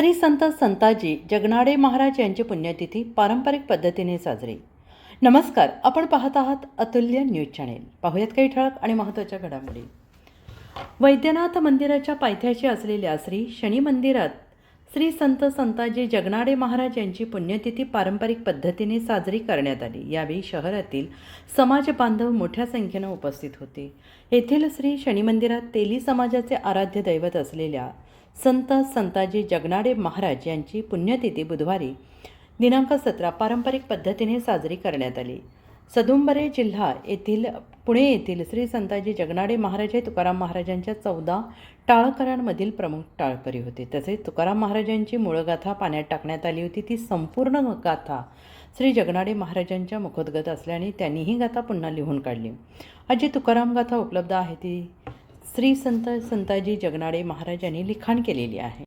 श्री संत संताजी जगनाडे महाराज यांची पुण्यतिथी पारंपरिक पद्धतीने साजरी. नमस्कार आपण पाहत आहात अतुल्य न्यूज चॅनेल. पाहूयात काही ठळक आणि महत्त्वाच्या घडामोडी. वैद्यनाथ मंदिराच्या पायथ्याशी असलेल्या श्री शनी मंदिरात श्री संत संताजी जगनाडे महाराज यांची पुण्यतिथी पारंपरिक पद्धतीने साजरी करण्यात आली. यावेळी शहरातील समाज बांधव मोठ्या संख्येनं उपस्थित होते. येथील श्री शनी मंदिरात तेली समाजाचे आराध्य दैवत असलेल्या संत संताजी जगनाडे महाराज यांची पुण्यतिथी बुधवारी दिनांक सतरा पारंपरिक पद्धतीने साजरी करण्यात आली. सदुंबरे जिल्हा येथील पुणे येथील श्री संताजी जगनाडे महाराज हे तुकाराम महाराजांच्या चौदा टाळकरांमधील प्रमुख टाळकरी होते. तसेच तुकाराम महाराजांची मूळगाथा पाण्यात टाकण्यात आली होती. ती संपूर्ण गाथा श्री जगनाडे महाराजांच्या मुखोद्गत असल्याने त्यांनी ही गाथा पुन्हा लिहून काढली. आज जी तुकाराम गाथा उपलब्ध आहे ती श्री संत संताजी जगनाडे महाराजांनी लिखाण केलेली आहे.